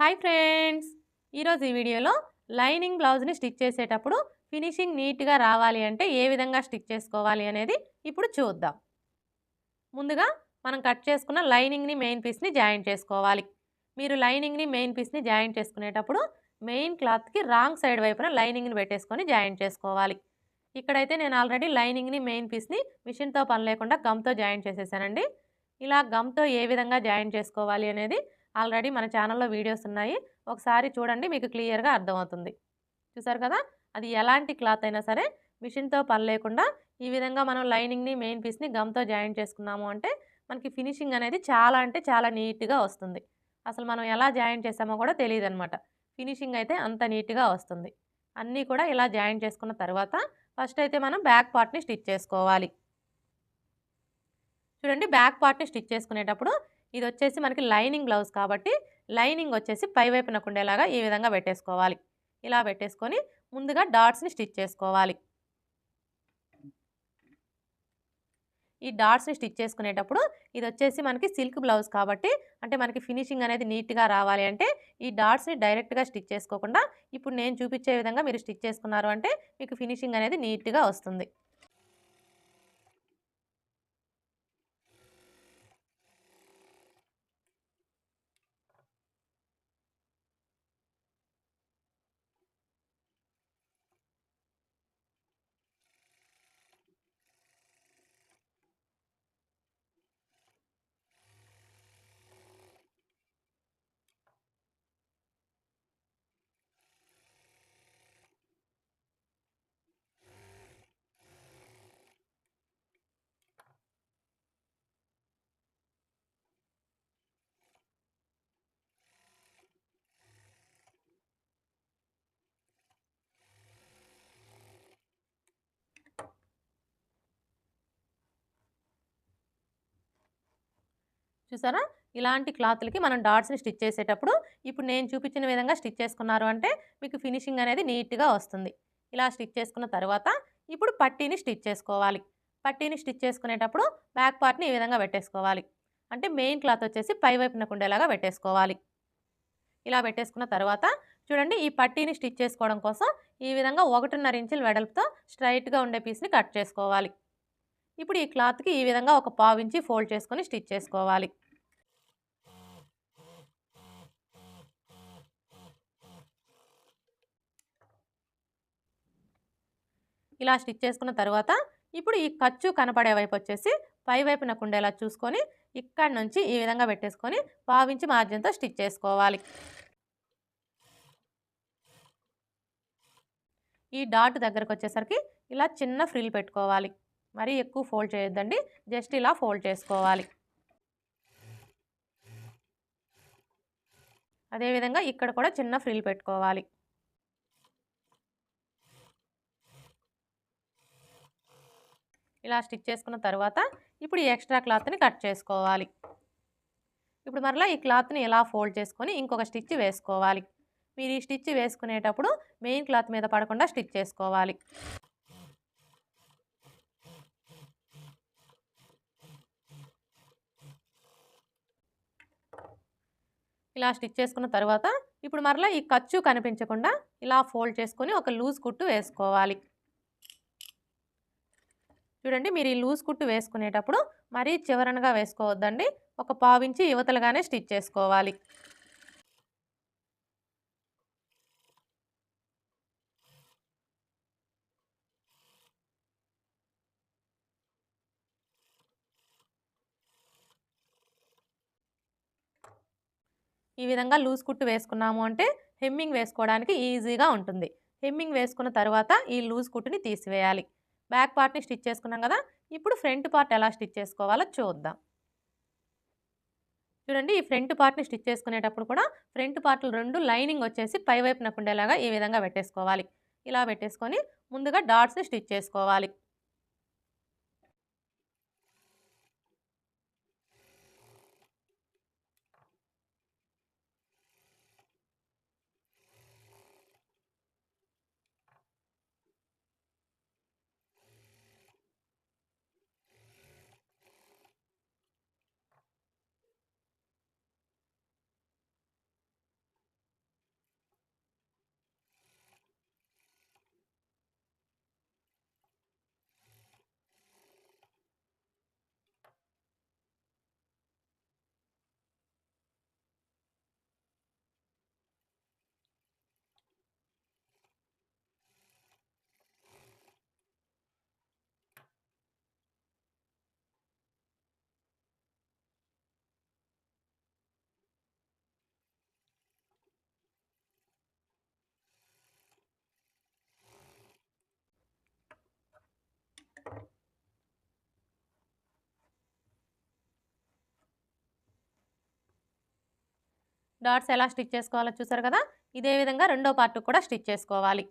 Hi friends. ఈరోజు ఈ వీడియోలో లైనింగ్ బ్లౌజ్ని స్టిచ్ చేసేటప్పుడు ఫినిషింగ్ నీట్గా రావాలి అంటే ఏ విధంగా స్టిచ్ చేసుకోవాలి అనేది ఇప్పుడు చూద్దాం. ముందుగా మనం కట్ చేసుకున్న లైనింగ్ని మెయిన్ పీస్ని జాయిన్ చేసుకోవాలి. మీరు లైనింగ్ని మెయిన్ పీస్ని జాయిన్ చేసుకునేటప్పుడు మెయిన్ క్లాత్కి రాంగ్ సైడ్ వైపున లైనింగ్ని పెట్టేసుకొని జాయిన్ చేసుకోవాలి. ఇక్కడైతే నేను ఆల్రెడీ లైనింగ్ని మెయిన్ పీస్ని మిషన్తో పని లేకుండా గమ్తో జాయిన్ చేసేసానండి. ఇలా గమ్తో ఏ విధంగా జాయిన్ చేసుకోవాలి అనేది ఆల్రెడీ మన ఛానల్లో వీడియోస్ ఉన్నాయి. ఒకసారి చూడండి మీకు క్లియర్గా అర్థమవుతుంది. చూసారు కదా? అది ఎలాంటి క్లాత్ అయినా సరే మిషన్తో పని లేకుండా ఈ విధంగా మనం లైనింగ్ని మెయిన్ పీస్ని గమ్తో జాయిన్ చేసుకున్నాము అంటే మనకి ఫినిషింగ్ అనేది చాలా అంటే చాలా నీట్గా వస్తుంది. అసలు మనం ఎలా జాయిన్ చేసామో కూడా తెలియదు అనమాట ఫినిషింగ్ అయితే అంత నీట్గా వస్తుంది. అన్నీ కూడా ఇలా జాయిన్ చేసుకున్న తర్వాత ఫస్ట్ అయితే మనం బ్యాక్ పార్ట్ని స్టిచ్ చేసుకోవాలి. చూడండి బ్యాక్ పార్ట్ని స్టిచ్ చేసుకునేటప్పుడు ఇది వచ్చేసి మనకి లైనింగ్ బ్లౌజ్ కాబట్టి లైనింగ్ వచ్చేసి పై ఉండేలాగా ఈ విధంగా పెట్టేసుకోవాలి. ఇలా పెట్టేసుకొని ముందుగా డాట్స్ని స్టిచ్ చేసుకోవాలి. ఈ డాట్స్ని స్టిచ్ చేసుకునేటప్పుడు ఇది వచ్చేసి మనకి సిల్క్ బ్లౌజ్ కాబట్టి అంటే మనకి ఫినిషింగ్ అనేది నీట్గా రావాలి అంటే ఈ డాట్స్ని డైరెక్ట్గా స్టిచ్ చేసుకోకుండా ఇప్పుడు నేను చూపించే విధంగా మీరు స్టిచ్ చేసుకున్నారు అంటే మీకు ఫినిషింగ్ అనేది నీట్గా వస్తుంది. చూసారా? ఇలాంటి క్లాత్లకి మనం డాట్స్ని స్టిచ్ చేసేటప్పుడు ఇప్పుడు నేను చూపించిన విధంగా స్టిచ్ చేసుకున్నారు అంటే మీకు ఫినిషింగ్ అనేది నీట్గా వస్తుంది. ఇలా స్టిచ్ చేసుకున్న తర్వాత ఇప్పుడు పట్టీని స్టిచ్ చేసుకోవాలి. పట్టీని స్టిచ్ చేసుకునేటప్పుడు బ్యాక్ పార్ట్ని ఈ విధంగా పెట్టేసుకోవాలి. అంటే మెయిన్ క్లాత్ వచ్చేసి పై వైపునకు ఉండేలాగా పెట్టేసుకోవాలి. ఇలా పెట్టేసుకున్న తర్వాత చూడండి ఈ పట్టీని స్టిచ్ చేసుకోవడం కోసం ఈ విధంగా ఒకటిన్నర ఇంచుల వెడల్పుతో స్ట్రైట్గా ఉండే పీస్ని కట్ చేసుకోవాలి. ఇప్పుడు ఈ క్లాత్కి ఈ విధంగా ఒక పావించి ఫోల్డ్ చేసుకొని స్టిచ్ చేసుకోవాలి. ఇలా స్టిచ్ చేసుకున్న తర్వాత ఇప్పుడు ఈ ఖర్చు కనపడే వైపు వచ్చేసి పై వైపున ఉండేలా చూసుకొని ఇక్కడ నుంచి ఈ విధంగా పెట్టేసుకొని పావించి మార్జిన్తో స్టిచ్ చేసుకోవాలి. ఈ డాట్ దగ్గరకు వచ్చేసరికి ఇలా చిన్న ఫ్రిల్ పెట్టుకోవాలి. మరీ ఎక్కువ ఫోల్డ్ చేయొద్దండి. జస్ట్ ఇలా ఫోల్డ్ చేసుకోవాలి. అదేవిధంగా ఇక్కడ కూడా చిన్న ఫ్రిల్ పెట్టుకోవాలి. ఇలా స్టిచ్ చేసుకున్న తర్వాత ఇప్పుడు ఈ ఎక్స్ట్రా క్లాత్ని కట్ చేసుకోవాలి. ఇప్పుడు మరలా ఈ క్లాత్ని ఇలా ఫోల్డ్ చేసుకొని ఇంకొక స్టిచ్ వేసుకోవాలి. మీరు ఈ స్టిచ్ వేసుకునేటప్పుడు మెయిన్ క్లాత్ మీద పడకుండా స్టిచ్ చేసుకోవాలి. ఇలా స్టిచ్ చేసుకున్న తర్వాత ఇప్పుడు మరలా ఈ ఖర్చు కనిపించకుండా ఇలా ఫోల్డ్ చేసుకొని ఒక లూజ్ కుట్టు వేసుకోవాలి. చూడండి మీరు ఈ లూజ్ కుట్టు వేసుకునేటప్పుడు మరీ చివరనగా వేసుకోవద్దండి. ఒక పావించి యువతలుగానే స్టిచ్ చేసుకోవాలి. ఈ విధంగా లూజ్ కుట్టు వేసుకున్నాము అంటే హెమ్మింగ్ వేసుకోవడానికి ఈజీగా ఉంటుంది. హెమ్మింగ్ వేసుకున్న తర్వాత ఈ లూజ్ కుట్టుని తీసివేయాలి. బ్యాక్ పార్ట్ని స్టిచ్ చేసుకున్నాం కదా ఇప్పుడు ఫ్రంట్ పార్ట్ ఎలా స్టిచ్ చేసుకోవాలో చూద్దాం. చూడండి ఈ ఫ్రంట్ పార్ట్ని స్టిచ్ చేసుకునేటప్పుడు కూడా ఫ్రంట్ పార్ట్లు రెండు లైనింగ్ వచ్చేసి పై ఉండేలాగా ఈ విధంగా పెట్టేసుకోవాలి. ఇలా పెట్టేసుకొని ముందుగా డాట్స్ని స్టిచ్ చేసుకోవాలి. డాట్స్ ఎలా స్టిచ్ చేసుకోవాలో చూసారు కదా? ఇదే విధంగా రెండో పార్ట్ కూడా స్టిచ్ చేసుకోవాలి.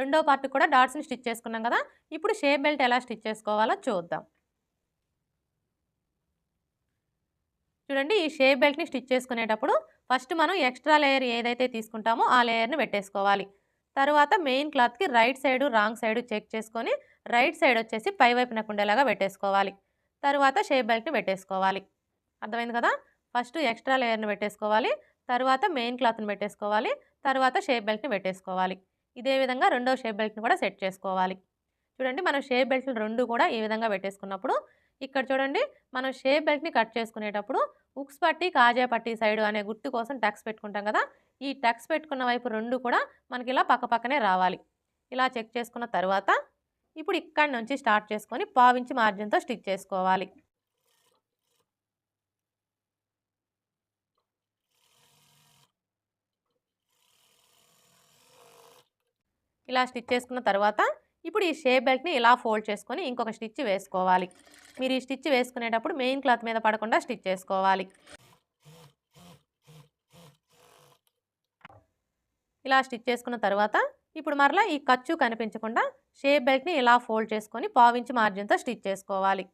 రెండో పార్ట్ కూడా డాట్స్ని స్టిచ్ చేసుకున్నాం కదా. ఇప్పుడు షేప్ బెల్ట్ ఎలా స్టిచ్ చేసుకోవాలో చూద్దాం. చూడండి ఈ షేప్ బెల్ట్ని స్టిచ్ చేసుకునేటప్పుడు ఫస్ట్ మనం ఎక్స్ట్రా లేయర్ ఏదైతే తీసుకుంటామో ఆ లేయర్ని పెట్టేసుకోవాలి. తర్వాత మెయిన్ క్లాత్కి right side wrong side check చేసుకొని రైట్ సైడ్ వచ్చేసి పై వైపున ఉండేలాగా పెట్టేసుకోవాలి. తర్వాత షేప్ బెల్ట్ని పెట్టేసుకోవాలి. అర్థమైంది కదా? ఫస్ట్ ఎక్స్ట్రా లేయర్ని పెట్టేసుకోవాలి. తర్వాత మెయిన్ క్లాత్ని పెట్టేసుకోవాలి. తర్వాత షేప్ బెల్ట్ని పెట్టేసుకోవాలి. ఇదే విధంగా రెండో షేప్ బెల్ట్ని కూడా సెట్ చేసుకోవాలి. చూడండి మనం షేప్ బెల్ట్లు రెండు కూడా ఈ విధంగా పెట్టేసుకున్నప్పుడు ఇక్కడ చూడండి మనం షేప్ బెల్ట్ని కట్ చేసుకునేటప్పుడు ఉక్స్ పట్టి కాజా పట్టి సైడ్ అనే గుర్తు కోసం టక్స్ పెట్టుకుంటాం కదా ఈ టక్స్ పెట్టుకున్న వైపు రెండు కూడా మనకి ఇలా పక్కపక్కనే రావాలి. ఇలా చెక్ చేసుకున్న తర్వాత ఇప్పుడు ఇక్కడి నుంచి స్టార్ట్ చేసుకొని పావించి మార్జిన్తో స్టిచ్ చేసుకోవాలి. ఇలా స్టిచ్ చేసుకున్న తర్వాత ఇప్పుడు ఈ షేప్ బెల్ట్ని ఇలా ఫోల్డ్ చేసుకొని ఇంకొక స్టిచ్ వేసుకోవాలి. మీరు ఈ స్టిచ్ వేసుకునేటప్పుడు మెయిన్ క్లాత్ మీద పడకుండా స్టిచ్ చేసుకోవాలి. ఇలా స్టిచ్ చేసుకున్న తర్వాత ఇప్పుడు మరలా ఈ ఖర్చు కనిపించకుండా షేప్ బెల్ట్ని ఇలా ఫోల్డ్ చేసుకొని పావించి మార్జిన్తో స్టిచ్ చేసుకోవాలి.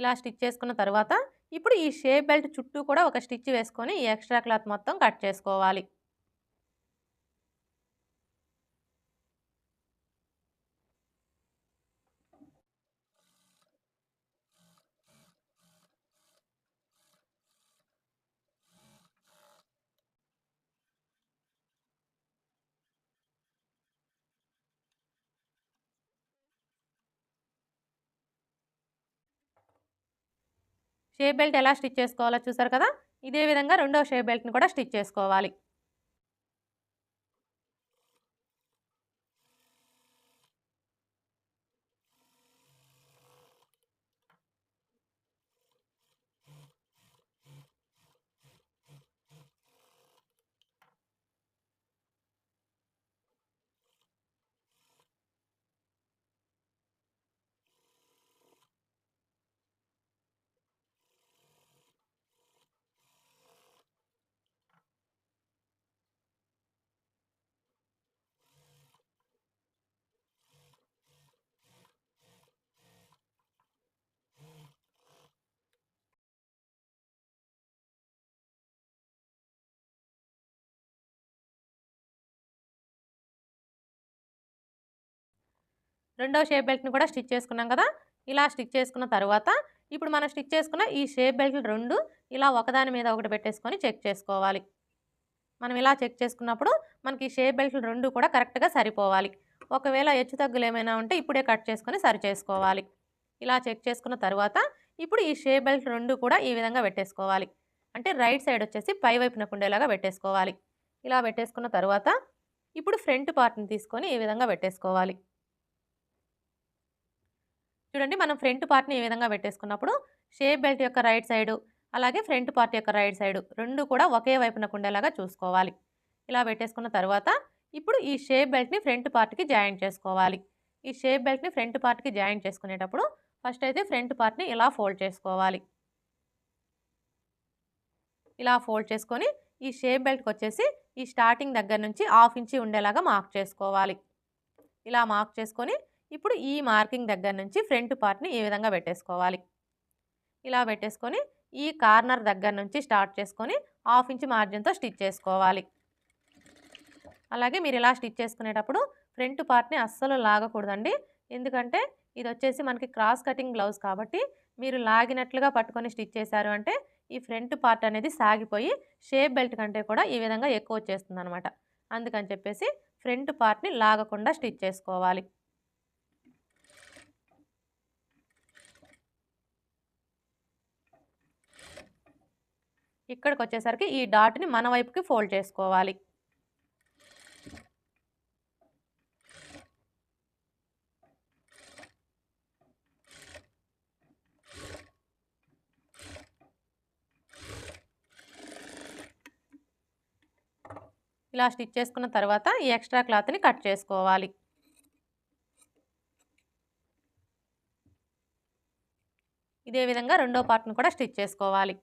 ఇలా స్టిచ్ చేసుకున్న తర్వాత ఇప్పుడు ఈ షేప్ బెల్ట్ చుట్టూ కూడా ఒక స్టిచ్ వేసుకొని ఈ ఎక్స్ట్రా క్లాత్ మొత్తం కట్ చేసుకోవాలి. షేప్ బెల్ట్ ఎలా స్టిచ్ చేసుకోవాలో చూసారు కదా? ఇదే విధంగా రెండో షేప్ బెల్ట్ని కూడా స్టిచ్ చేసుకోవాలి. రెండో షేప్ బెల్ట్ని కూడా స్టిచ్ చేసుకున్నాం కదా ఇలా స్టిచ్ చేసుకున్న తర్వాత ఇప్పుడు మనం స్టిచ్ చేసుకున్న ఈ షేప్ బెల్ట్లు రెండు ఇలా ఒకదాని మీద ఒకటి పెట్టేసుకొని చెక్ చేసుకోవాలి. మనం ఇలా చెక్ చేసుకున్నప్పుడు మనకి ఈ షేప్ బెల్ట్లు రెండు కూడా కరెక్ట్గా సరిపోవాలి. ఒకవేళ హెచ్చు తగ్గులు ఏమైనా ఉంటే ఇప్పుడే కట్ చేసుకొని సరి చేసుకోవాలి. ఇలా చెక్ చేసుకున్న తర్వాత ఇప్పుడు ఈ షేప్ బెల్ట్ రెండు కూడా ఈ విధంగా పెట్టేసుకోవాలి. అంటే రైట్ సైడ్ వచ్చేసి పై వైపున ఉండేలాగా పెట్టేసుకోవాలి. ఇలా పెట్టేసుకున్న తర్వాత ఇప్పుడు ఫ్రంట్ పార్ట్ని తీసుకొని ఈ విధంగా పెట్టేసుకోవాలి. చూడండి మనం ఫ్రంట్ పార్ట్ని ఈ విధంగా పెట్టేసుకున్నప్పుడు షేప్ బెల్ట్ యొక్క రైట్ సైడు అలాగే ఫ్రంట్ పార్ట్ యొక్క రైట్ సైడు రెండు కూడా ఒకే వైపునకు ఉండేలాగా చూసుకోవాలి. ఇలా పెట్టేసుకున్న తర్వాత ఇప్పుడు ఈ షేప్ బెల్ట్ని ఫ్రంట్ పార్ట్కి జాయింట్ చేసుకోవాలి. ఈ షేప్ బెల్ట్ని ఫ్రంట్ పార్ట్కి జాయింట్ చేసుకునేటప్పుడు ఫస్ట్ అయితే ఫ్రంట్ పార్ట్ని ఇలా ఫోల్డ్ చేసుకోవాలి. ఇలా ఫోల్డ్ చేసుకొని ఈ షేప్ బెల్ట్కి వచ్చేసి ఈ స్టార్టింగ్ దగ్గర నుంచి హాఫ్ ఇంచి ఉండేలాగా మార్క్ చేసుకోవాలి. ఇలా మార్క్ చేసుకొని ఇప్పుడు ఈ మార్కింగ్ దగ్గర నుంచి ఫ్రంట్ పార్ట్ని ఈ విధంగా పెట్టేసుకోవాలి? ఇలా పెట్టేసుకొని ఈ కార్నర్ దగ్గర నుంచి స్టార్ట్ చేసుకొని హాఫ్ ఇంచ్ మార్జిన్తో స్టిచ్ చేసుకోవాలి. అలాగే మీరు ఇలా స్టిచ్ చేసుకునేటప్పుడు ఫ్రంట్ పార్ట్ని అస్సలు లాగకూడదండి. ఎందుకంటే ఇది వచ్చేసి మనకి క్రాస్ కటింగ్ బ్లౌజ్ కాబట్టి మీరు లాగినట్లుగా పట్టుకొని స్టిచ్ చేశారు అంటే ఈ ఫ్రంట్ పార్ట్ అనేది సాగిపోయి షేప్ బెల్ట్ కంటే కూడా ఈ విధంగా ఎక్కువ వచ్చేస్తుంది అనమాట అందుకని చెప్పేసి ఫ్రంట్ పార్ట్ని లాగకుండా స్టిచ్ చేసుకోవాలి. ఇక్కడికి వచ్చేసరికి ఈ డాట్ని మన వైపుకి ఫోల్డ్ చేసుకోవాలి. ఇలా స్టిచ్ చేసుకున్న తర్వాత ఈ ఎక్స్ట్రా క్లాత్ని కట్ చేసుకోవాలి. ఇదే విధంగా రెండో పార్ట్ని కూడా స్టిచ్ చేసుకోవాలి.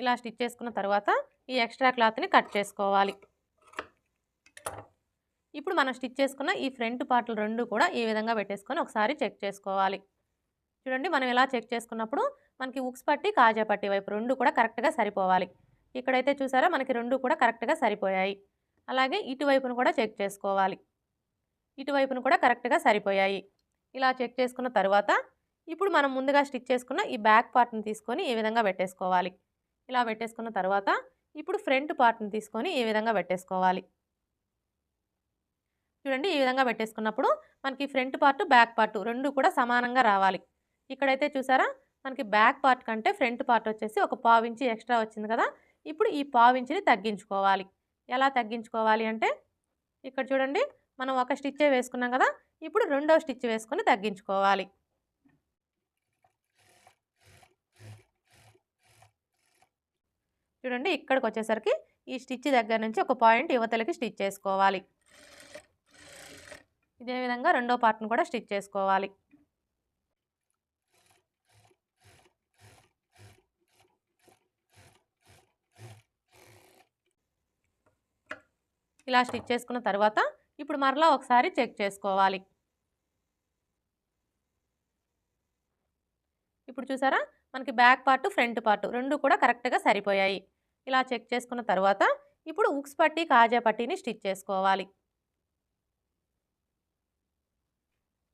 ఇలా స్టిచ్ చేసుకున్న తర్వాత ఈ ఎక్స్ట్రా క్లాత్ని కట్ చేసుకోవాలి. ఇప్పుడు మనం స్టిచ్ చేసుకున్న ఈ ఫ్రంట్ పార్ట్లు రెండు కూడా ఈ విధంగా పెట్టేసుకొని ఒకసారి చెక్ చేసుకోవాలి. చూడండి మనం ఇలా చెక్ చేసుకున్నప్పుడు మనకి ఉక్స్ పట్టి కాజా పట్టి వైపు రెండు కూడా కరెక్ట్గా సరిపోవాలి. ఇక్కడైతే చూసారా మనకి రెండు కూడా కరెక్ట్గా సరిపోయాయి. అలాగే ఇటువైపును కూడా చెక్ చేసుకోవాలి. ఇటువైపును కూడా కరెక్ట్గా సరిపోయాయి. ఇలా చెక్ చేసుకున్న తర్వాత ఇప్పుడు మనం ముందుగా స్టిచ్ చేసుకున్న ఈ బ్యాక్ పార్ట్ని తీసుకొని ఈ విధంగా పెట్టేసుకోవాలి. ఇలా పెట్టేసుకున్న తర్వాత ఇప్పుడు ఫ్రంట్ పార్ట్ని తీసుకొని ఈ విధంగా పెట్టేసుకోవాలి. చూడండి ఈ విధంగా పెట్టేసుకున్నప్పుడు మనకి ఫ్రంట్ పార్ట్ బ్యాక్ పార్ట్ రెండు కూడా సమానంగా రావాలి. ఇక్కడైతే చూసారా మనకి బ్యాక్ పార్ట్ కంటే ఫ్రంట్ పార్ట్ వచ్చేసి ఒక పావించి ఎక్స్ట్రా వచ్చింది కదా ఇప్పుడు ఈ పావించిని తగ్గించుకోవాలి. ఎలా తగ్గించుకోవాలి అంటే ఇక్కడ చూడండి మనం ఒక స్టిచ్చే వేసుకున్నాం కదా ఇప్పుడు రెండో స్టిచ్ వేసుకొని తగ్గించుకోవాలి. చూడండి ఇక్కడికి వచ్చేసరికి ఈ స్టిచ్ దగ్గర నుంచి ఒక పాయింట్ యువతలకి స్టిచ్ చేసుకోవాలి. ఇదే విధంగా రెండో పార్ట్ను కూడా స్టిచ్ చేసుకోవాలి. ఇలా స్టిచ్ చేసుకున్న తర్వాత ఇప్పుడు మరలా ఒకసారి చెక్ చేసుకోవాలి. ఇప్పుడు చూసారా? మనకి బ్యాక్ పార్ట్ ఫ్రంట్ పార్ట్ రెండు కూడా కరెక్ట్గా సరిపోయాయి. ఇలా చెక్ చేసుకున్న తర్వాత ఇప్పుడు ఉక్స్ పట్టి కాజా పట్టీని స్టిచ్ చేసుకోవాలి.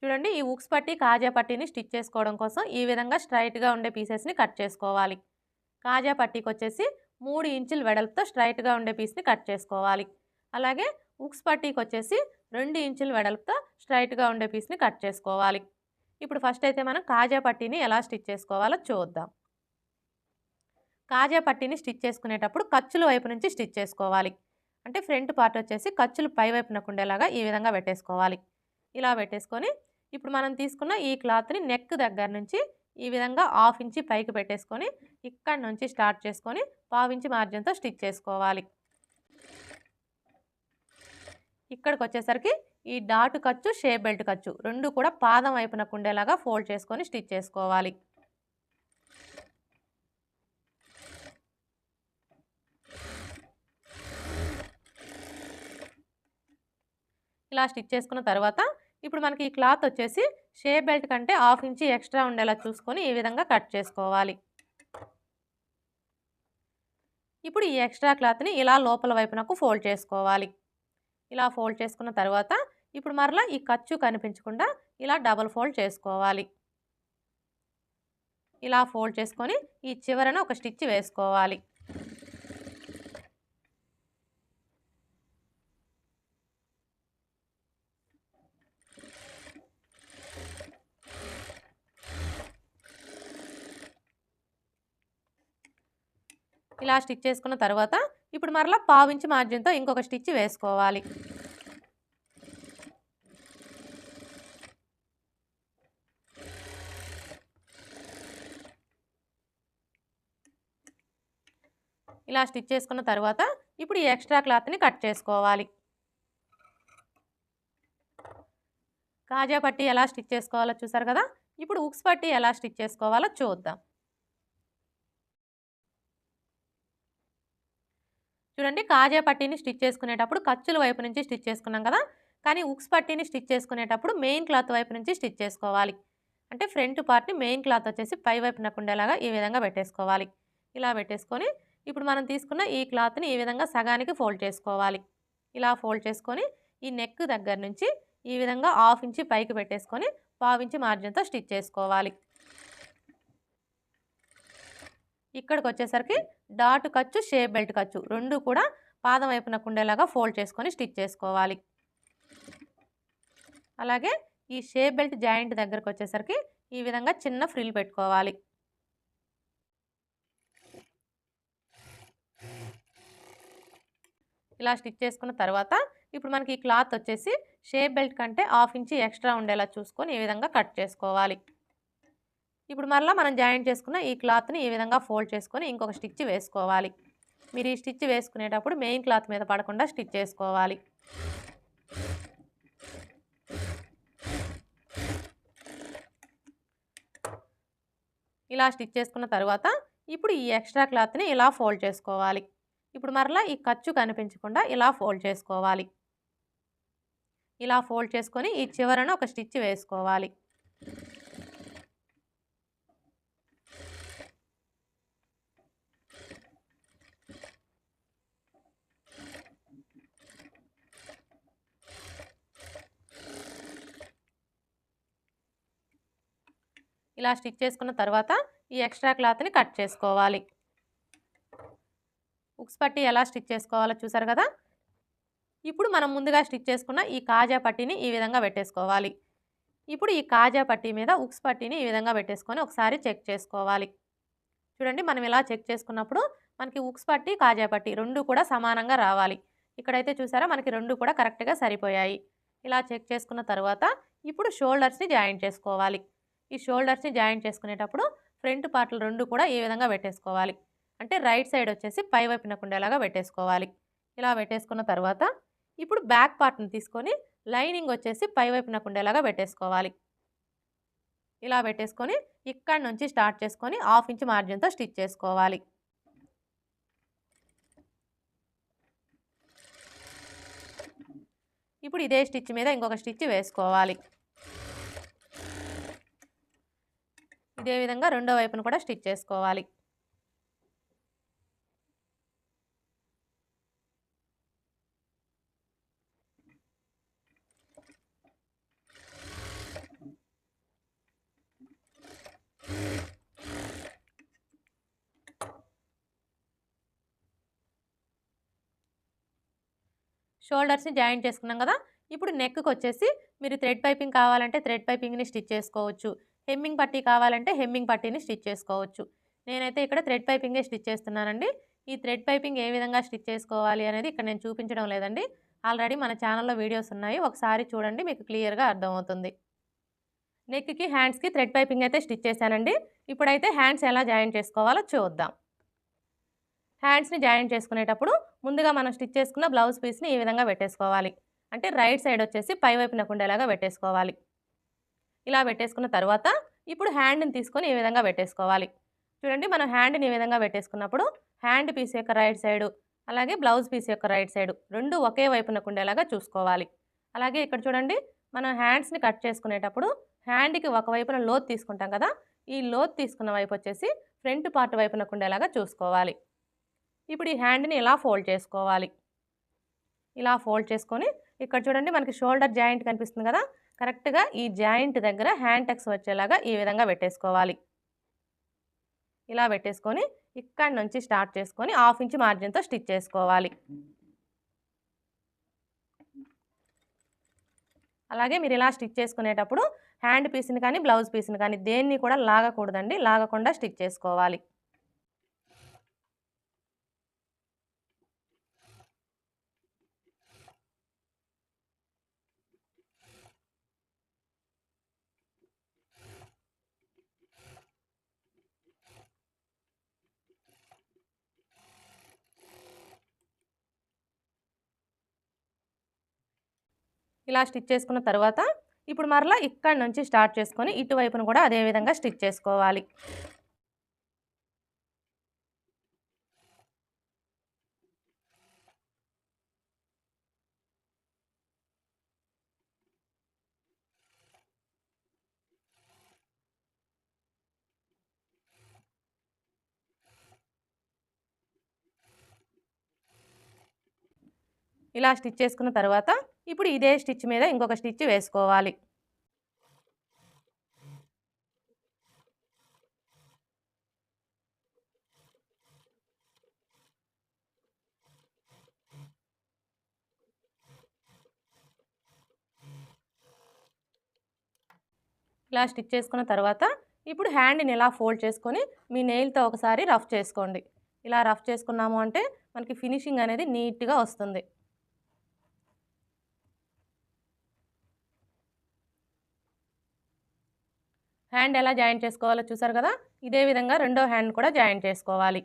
చూడండి ఈ ఉక్స్ పట్టి కాజా పట్టీని స్టిచ్ చేసుకోవడం కోసం ఈ విధంగా స్ట్రైట్గా ఉండే పీసెస్ని కట్ చేసుకోవాలి. కాజా పట్టీకి వచ్చేసి మూడు ఇంచుల వెడల్పుతో స్ట్రైట్గా ఉండే పీస్ని కట్ చేసుకోవాలి. అలాగే ఉక్స్ పట్టీకి వచ్చేసి రెండు ఇంచుల వెడల్పుతో స్ట్రైట్గా ఉండే పీస్ని కట్ చేసుకోవాలి. ఇప్పుడు ఫస్ట్ అయితే మనం కాజా పట్టీని ఎలా స్టిచ్ చేసుకోవాలో చూద్దాం. కాజా పట్టీని స్టిచ్ చేసుకునేటప్పుడు ఖర్చుల వైపు నుంచి స్టిచ్ చేసుకోవాలి. అంటే ఫ్రంట్ పార్ట్ వచ్చేసి ఖర్చులు పై వైపునకు ఉండేలాగా ఈ విధంగా పెట్టేసుకోవాలి. ఇలా పెట్టేసుకొని ఇప్పుడు మనం తీసుకున్న ఈ క్లాత్ని నెక్ దగ్గర నుంచి ఈ విధంగా హాఫ్ ఇంచి పైకి పెట్టేసుకొని ఇక్కడ నుంచి స్టార్ట్ చేసుకొని పావించి మార్జిన్తో స్టిచ్ చేసుకోవాలి. ఇక్కడికి వచ్చేసరికి ఈ డాటు ఖర్చు షేప్ బెల్ట్ ఖర్చు రెండు కూడా పాదం వైపునకు ఉండేలాగా ఫోల్డ్ చేసుకొని స్టిచ్ చేసుకోవాలి. ఇలా స్టిచ్ చేసుకున్న తర్వాత ఇప్పుడు మనకి ఈ క్లాత్ వచ్చేసి షేప్ బెల్ట్ కంటే హాఫ్ ఇంచి ఎక్స్ట్రా ఉండేలా చూసుకొని ఈ విధంగా కట్ చేసుకోవాలి. ఇప్పుడు ఈ ఎక్స్ట్రా క్లాత్ని ఇలా లోపల వైపునకు ఫోల్డ్ చేసుకోవాలి. ఇలా ఫోల్డ్ చేసుకున్న తర్వాత ఇప్పుడు మరలా ఈ ఖర్చు కనిపించకుండా ఇలా డబల్ ఫోల్డ్ చేసుకోవాలి. ఇలా ఫోల్డ్ చేసుకొని ఈ చివరన ఒక స్టిచ్ వేసుకోవాలి. ఇలా స్టిచ్ చేసుకున్న తర్వాత ఇప్పుడు మరలా పావించి మార్జిన్తో ఇంకొక స్టిచ్ వేసుకోవాలి. ఇలా స్టిచ్ చేసుకున్న తర్వాత ఇప్పుడు ఈ ఎక్స్ట్రా క్లాత్ని కట్ చేసుకోవాలి. కాజా పట్టి ఎలా స్టిచ్ చేసుకోవాలో చూసారు కదా? ఇప్పుడు ఉక్స్ పట్టి ఎలా స్టిచ్ చేసుకోవాలో చూద్దాం. చూడండి కాజా పట్టీని స్టిచ్ చేసుకునేటప్పుడు ఖర్చుల వైపు నుంచి స్టిచ్ చేసుకున్నాం కదా? కానీ ఉక్స్ పట్టీని స్టిచ్ చేసుకునేటప్పుడు మెయిన్ క్లాత్ వైపు నుంచి స్టిచ్ చేసుకోవాలి. అంటే ఫ్రంట్ పార్ట్ని మెయిన్ క్లాత్ వచ్చేసి పై వైపున ఉండేలాగా ఈ విధంగా పెట్టేసుకోవాలి. ఇలా పెట్టేసుకొని ఇప్పుడు మనం తీసుకున్న ఈ క్లాత్ని ఈ విధంగా సగానికి ఫోల్డ్ చేసుకోవాలి. ఇలా ఫోల్డ్ చేసుకొని ఈ నెక్ దగ్గర నుంచి ఈ విధంగా హాఫ్ ఇంచి పైకి పెట్టేసుకొని పావించి మార్జిన్తో స్టిచ్ చేసుకోవాలి. ఇక్కడికి వచ్చేసరికి డాట్ ఖర్చు షేప్ బెల్ట్ ఖర్చు రెండు కూడా పాదం వైపున కుండేలాగా ఫోల్డ్ చేసుకొని స్టిచ్ చేసుకోవాలి. అలాగే ఈ షేప్ బెల్ట్ జాయింట్ దగ్గరకు వచ్చేసరికి ఈ విధంగా చిన్న ఫ్రిల్ పెట్టుకోవాలి. ఇలా స్టిచ్ చేసుకున్న తర్వాత ఇప్పుడు మనకి ఈ క్లాత్ వచ్చేసి షేప్ బెల్ట్ కంటే హాఫ్ ఇంచి ఎక్స్ట్రా ఉండేలా చూసుకొని ఈ విధంగా కట్ చేసుకోవాలి. ఇప్పుడు మరలా మనం జాయింట్ చేసుకున్న ఈ క్లాత్ని ఈ విధంగా ఫోల్డ్ చేసుకొని ఇంకొక స్టిచ్ వేసుకోవాలి. మీరు ఈ స్టిచ్ వేసుకునేటప్పుడు మెయిన్ క్లాత్ మీద పడకుండా స్టిచ్ చేసుకోవాలి ఇలా స్టిచ్ చేసుకున్న తర్వాత ఇప్పుడు ఈ ఎక్స్ట్రా క్లాత్ని ఇలా ఫోల్డ్ చేసుకోవాలి. ఇప్పుడు మరలా ఈ ఖర్చు కనిపించకుండా ఇలా ఫోల్డ్ చేసుకోవాలి. ఇలా ఫోల్డ్ చేసుకొని ఈ చివరన ఒక స్టిచ్ వేసుకోవాలి. ఇలా స్టిచ్ చేసుకున్న తర్వాత ఈ ఎక్స్ట్రా క్లాత్ని కట్ చేసుకోవాలి. ఉక్స్ పట్టి ఎలా స్టిచ్ చేసుకోవాలో చూసారు కదా? ఇప్పుడు మనం ముందుగా స్టిచ్ చేసుకున్న ఈ కాజా పట్టీని ఈ విధంగా పెట్టేసుకోవాలి. ఇప్పుడు ఈ కాజా పట్టీ మీద ఉక్స్ పట్టీని ఈ విధంగా పెట్టేసుకొని ఒకసారి చెక్ చేసుకోవాలి. చూడండి మనం ఇలా చెక్ చేసుకున్నప్పుడు మనకి ఉక్స్ పట్టి కాజా పట్టి రెండు కూడా సమానంగా రావాలి. ఇక్కడైతే చూసారా మనకి రెండు కూడా కరెక్ట్గా సరిపోయాయి. ఇలా చెక్ చేసుకున్న తర్వాత ఇప్పుడు షోల్డర్స్ని జాయింట్ చేసుకోవాలి. ఈ షోల్డర్స్ని జాయింట్ చేసుకునేటప్పుడు ఫ్రంట్ పార్ట్లు రెండు కూడా ఈ విధంగా పెట్టేసుకోవాలి? అంటే రైట్ సైడ్ వచ్చేసి పై వైపున కుండేలాగా పెట్టేసుకోవాలి. ఇలా పెట్టేసుకున్న తర్వాత ఇప్పుడు బ్యాక్ పార్ట్ని తీసుకొని లైనింగ్ వచ్చేసి పై వైపున కుండేలాగా పెట్టేసుకోవాలి. ఇలా పెట్టేసుకొని ఇక్కడ నుంచి స్టార్ట్ చేసుకొని హాఫ్ ఇంచ్ మార్జిన్తో స్టిచ్ చేసుకోవాలి. ఇప్పుడు ఇదే స్టిచ్ మీద ఇంకొక స్టిచ్ వేసుకోవాలి. అదేవిధంగా రెండో వైపును కూడా స్టిచ్ చేసుకోవాలి. షోల్డర్స్ని జాయింట్ చేసుకున్నాం కదా ఇప్పుడు నెక్కి వచ్చేసి మీరు థ్రెడ్ పైపింగ్ కావాలంటే థ్రెడ్ పైపింగ్ని స్టిచ్ చేసుకోవచ్చు. హెమ్మింగ్ పట్టీ కావాలంటే హెమ్మింగ్ పట్టీని స్టిచ్ చేసుకోవచ్చు. నేనైతే ఇక్కడ థ్రెడ్ పైపింగే స్టిచ్ చేస్తున్నానండి. ఈ థ్రెడ్ పైపింగ్ ఏ విధంగా స్టిచ్ చేసుకోవాలి అనేది ఇక్కడ నేను చూపించడం లేదండి. ఆల్రెడీ మన ఛానల్లో వీడియోస్ ఉన్నాయి. ఒకసారి చూడండి మీకు క్లియర్గా అర్థమవుతుంది. నెక్కి హ్యాండ్స్కి థ్రెడ్ పైపింగ్ అయితే స్టిచ్ చేశానండి. ఇప్పుడైతే హ్యాండ్స్ ఎలా జాయిన్ చేసుకోవాలో చూద్దాం. హ్యాండ్స్ని జాయిన్ చేసుకునేటప్పుడు ముందుగా మనం స్టిచ్ చేసుకున్న బ్లౌజ్ పీస్ని ఈ విధంగా పెట్టేసుకోవాలి. అంటే రైట్ సైడ్ వచ్చేసి పై వైపున ఉండేలాగా పెట్టేసుకోవాలి. ఇలా పెట్టేసుకున్న తర్వాత ఇప్పుడు హ్యాండ్ని తీసుకొని ఈ విధంగా పెట్టేసుకోవాలి. చూడండి మనం హ్యాండ్ని ఈ విధంగా పెట్టేసుకున్నప్పుడు హ్యాండ్ పీస్ యొక్క రైట్ సైడు అలాగే బ్లౌజ్ పీస్ యొక్క రైట్ సైడు రెండు ఒకే వైపునకు ఉండేలాగా చూసుకోవాలి. అలాగే ఇక్కడ చూడండి మనం హ్యాండ్స్ని కట్ చేసుకునేటప్పుడు హ్యాండ్కి ఒకవైపున లోత్ తీసుకుంటాం కదా ఈ లోత్ తీసుకున్న వైపు వచ్చేసి ఫ్రంట్ పార్ట్ వైపునకు ఉండేలాగా చూసుకోవాలి. ఇప్పుడు ఈ హ్యాండ్ని ఇలా ఫోల్డ్ చేసుకోవాలి. ఇలా ఫోల్డ్ చేసుకొని ఇక్కడ చూడండి మనకి షోల్డర్ జాయింట్ కనిపిస్తుంది కదా కరెక్ట్గా ఈ జాయింట్ దగ్గర హ్యాండ్ టెక్స్ వచ్చేలాగా ఈ విధంగా పెట్టేసుకోవాలి. ఇలా పెట్టేసుకొని ఇక్కడ నుంచి స్టార్ట్ చేసుకొని హాఫ్ ఇంచ్ మార్జిన్తో స్టిచ్ చేసుకోవాలి. అలాగే మీరు ఇలా స్టిచ్ చేసుకునేటప్పుడు హ్యాండ్ పీస్ని కానీ బ్లౌజ్ పీస్ని కానీ దేన్ని కూడా లాగకూడదండి. లాగకుండా స్టిచ్ చేసుకోవాలి. ఇలా స్టిచ్ చేసుకున్న తర్వాత ఇప్పుడు మరలా ఇక్కడ నుంచి స్టార్ట్ చేసుకొని ఇటువైపును కూడా అదే విధంగా స్టిచ్ చేసుకోవాలి. ఇలా స్టిచ్ చేసుకున్న తర్వాత ఇప్పుడు ఇదే స్టిచ్ మీద ఇంకొక స్టిచ్ వేసుకోవాలి. ఇలా స్టిచ్ చేసుకున్న తర్వాత ఇప్పుడు హ్యాండ్ని ఇలా ఫోల్డ్ చేసుకొని మీ నెయిల్తో ఒకసారి రఫ్ చేసుకోండి. ఇలా రఫ్ చేసుకున్నాము అంటే మనకి ఫినిషింగ్ అనేది నీట్గా వస్తుంది. హ్యాండ్ ఎలా జాయిన్ చేసుకోవాలో చూసారు కదా? ఇదే విధంగా రెండో హ్యాండ్ కూడా జాయిన్ చేసుకోవాలి.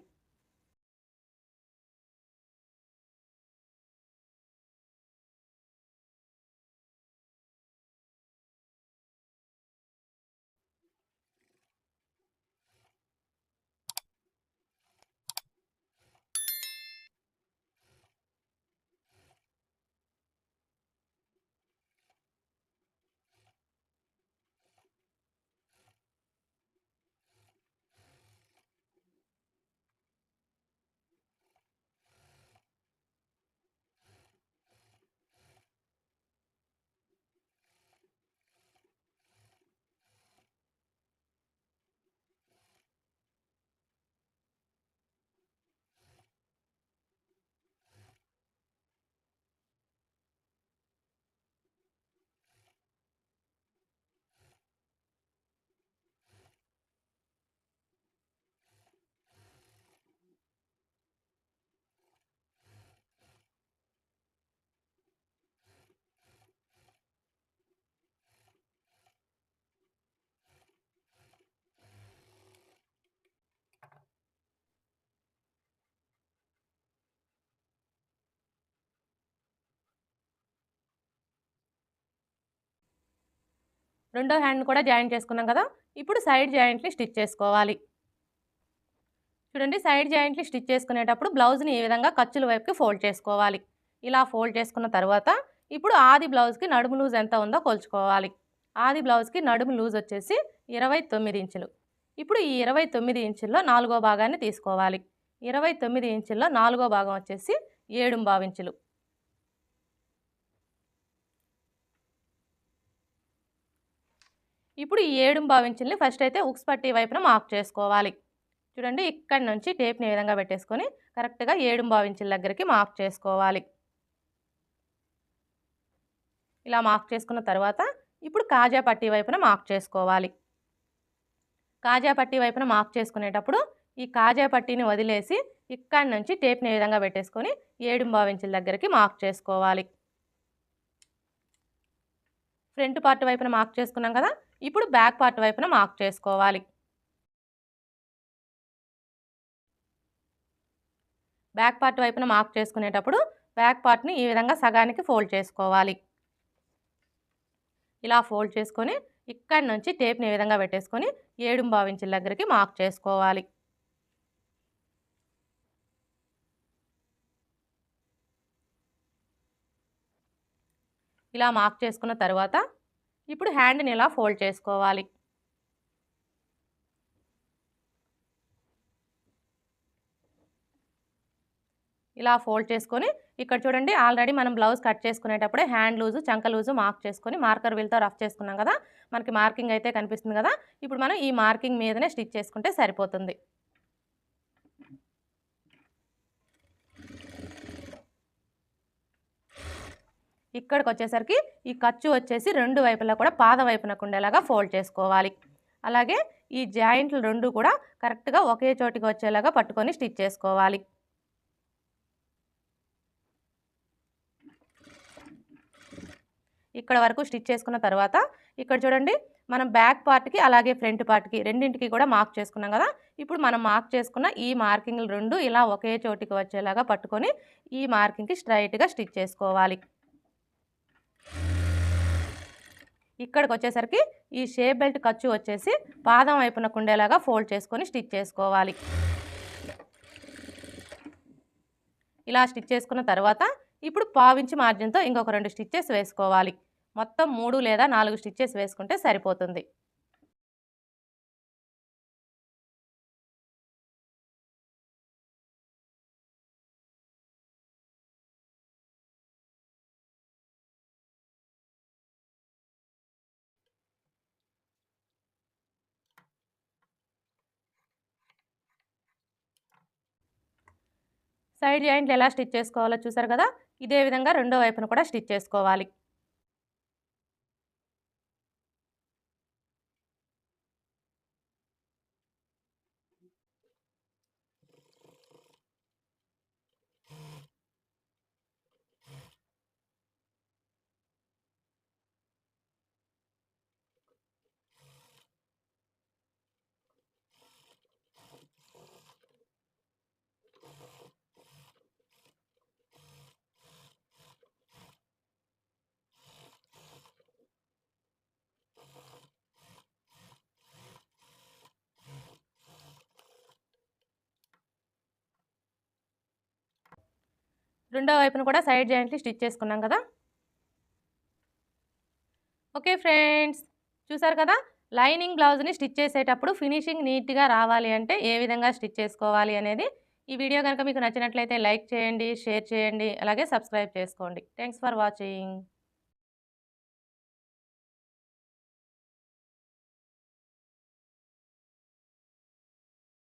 రెండో హ్యాండ్ కూడా జాయిన్ చేసుకున్నాం కదా. ఇప్పుడు సైడ్ జాయింట్ని స్టిచ్ చేసుకోవాలి. చూడండి సైడ్ జాయింట్లు స్టిచ్ చేసుకునేటప్పుడు బ్లౌజ్ని ఈ విధంగా ఖర్చుల వైపుకి ఫోల్డ్ చేసుకోవాలి. ఇలా ఫోల్డ్ చేసుకున్న తర్వాత ఇప్పుడు ఆది బ్లౌజ్కి నడుము లూజ్ ఎంత ఉందో కొలుచుకోవాలి. ఆది బ్లౌజ్కి నడుము లూజ్ వచ్చేసి ఇరవై తొమ్మిది ఇంచులు. ఇప్పుడు ఈ ఇరవై తొమ్మిది ఇంచుల్లో నాలుగో భాగాన్ని తీసుకోవాలి. ఇరవై తొమ్మిది ఇంచుల్లో నాలుగో భాగం వచ్చేసి ఏడు ఇప్పుడు ఈ ఏడు భావించిల్ని ఫస్ట్ అయితే ఉక్స్ పట్టి వైపున మార్క్ చేసుకోవాలి. చూడండి ఇక్కడి నుంచి టేప్ని ఈ విధంగా పెట్టేసుకొని కరెక్ట్గా ఏడు భావించుల దగ్గరికి మార్క్ చేసుకోవాలి. ఇలా మార్క్ చేసుకున్న తర్వాత ఇప్పుడు కాజా పట్టి వైపున మార్క్ చేసుకోవాలి. కాజా పట్టి వైపున మార్క్ చేసుకునేటప్పుడు ఈ కాజా పట్టీని వదిలేసి ఇక్కడి నుంచి టేప్ని ఈ విధంగా పెట్టేసుకొని ఏడు భావించుల దగ్గరికి మార్క్ చేసుకోవాలి. ఫ్రంట్ పార్ట్ వైపున మార్క్ చేసుకున్నాం కదా ఇప్పుడు బ్యాక్ పార్ట్ వైపున మార్క్ చేసుకోవాలి. బ్యాక్ పార్ట్ వైపున మార్క్ చేసుకునేటప్పుడు బ్యాక్ పార్ట్ని ఈ విధంగా సగానికి ఫోల్డ్ చేసుకోవాలి. ఇలా ఫోల్డ్ చేసుకొని ఇక్కడి నుంచి టేప్ని ఈ విధంగా పెట్టేసుకొని ఏడు భావించిన దగ్గరికి మార్క్ చేసుకోవాలి. ఇలా మార్క్ చేసుకున్న తర్వాత ఇప్పుడు హ్యాండ్ని ఇలా ఫోల్డ్ చేసుకోవాలి? ఇలా ఫోల్డ్ చేసుకొని ఇక్కడ చూడండి ఆల్రెడీ మనం బ్లౌజ్ కట్ చేసుకునేటప్పుడే హ్యాండ్ లూజు చంక లూజు మార్క్ చేసుకొని మార్కర్ వీల్తో రఫ్ చేసుకున్నాం కదా? మనకి మార్కింగ్ అయితే కనిపిస్తుంది కదా? ఇప్పుడు మనం ఈ మార్కింగ్ మీదనే స్టిచ్ చేసుకుంటే సరిపోతుంది. ఇక్కడికి వచ్చేసరికి ఈ ఖర్చు వచ్చేసి రెండు వైపులా కూడా పాద వైపునకు ఉండేలాగా ఫోల్డ్ చేసుకోవాలి. అలాగే ఈ జాయింట్లు రెండు కూడా కరెక్ట్గా ఒకే చోటికి వచ్చేలాగా పట్టుకొని స్టిచ్ చేసుకోవాలి. ఇక్కడ వరకు స్టిచ్ చేసుకున్న తర్వాత ఇక్కడ చూడండి మనం బ్యాక్ పార్ట్కి అలాగే ఫ్రంట్ పార్ట్కి రెండింటికి కూడా మార్క్ చేసుకున్నాం కదా. ఇప్పుడు మనం మార్క్ చేసుకున్న ఈ మార్కింగ్లు రెండు ఇలా ఒకే చోటికి వచ్చేలాగా పట్టుకొని ఈ మార్కింగ్కి స్ట్రైట్గా స్టిచ్ చేసుకోవాలి. ఇక్కడికి వచ్చేసరికి ఈ షేప్ బెల్ట్ ఖర్చు వచ్చేసి పాదం వైపున కుండేలాగా ఫోల్డ్ చేసుకొని స్టిచ్ చేసుకోవాలి. ఇలా స్టిచ్ చేసుకున్న తర్వాత ఇప్పుడు పావించి మార్జిన్తో ఇంకొక రెండు స్టిచ్చెస్ వేసుకోవాలి. మొత్తం మూడు లేదా నాలుగు స్టిచ్చెస్ వేసుకుంటే సరిపోతుంది. సైడ్ జాయింట్లు ఎలా స్టిచ్ చేసుకోవాలో చూసారు కదా? ఇదే విధంగా రెండో వైపున కూడా స్టిచ్ చేసుకోవాలి. రెండో వైపున కూడా సైడ్ జాయింట్లు స్టిచ్ చేసుకున్నాం కదా. ఓకే ఫ్రెండ్స్ చూసారు కదా? లైనింగ్ బ్లౌజ్ని స్టిచ్ చేసేటప్పుడు ఫినిషింగ్ నీట్గా రావాలి అంటే ఏ విధంగా స్టిచ్ చేసుకోవాలి అనేది ఈ వీడియో కనుక మీకు నచ్చినట్లయితే లైక్ చేయండి షేర్ చేయండి అలాగే సబ్స్క్రైబ్ చేసుకోండి. Thanks for watching.